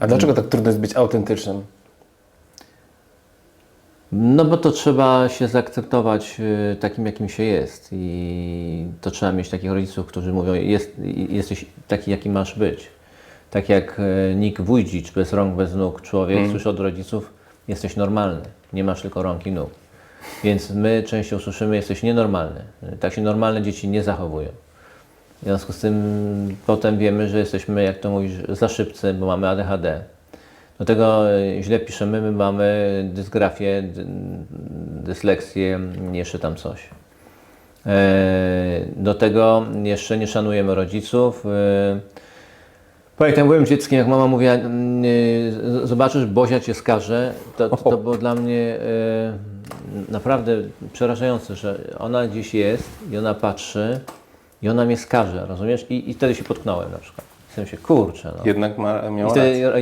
A dlaczego tak trudno jest być autentycznym? No bo to trzeba się zaakceptować y, takim, jakim się jest. I to trzeba mieć takich rodziców, którzy mówią, jest, jesteś taki, jaki masz być. Tak jak y, Nick Wójdzicz, bez rąk, bez nóg człowiek, słyszy od rodziców, jesteś normalny, nie masz tylko rąk i nóg. Więc my częściej usłyszymy, jesteś nienormalny. Tak się normalne dzieci nie zachowują. W związku z tym potem wiemy, że jesteśmy, jak to mówisz, za szybcy, bo mamy ADHD. Do tego e, źle piszemy, my mamy dysgrafię, dy- dysleksję, jeszcze tam coś. E, Do tego jeszcze nie szanujemy rodziców. E, Pamiętam, jak byłem dzieckiem, jak mama mówiła, mm, e, zobaczysz, Bozia cię skaże, to, to było dla mnie e, naprawdę przerażające, że ona gdzieś jest i ona patrzy i ona mnie skaże, rozumiesz? I, i wtedy się potknąłem na przykład. Myślałem się, kurczę, no. Jednak ma, I miała wtedy rację. rodzice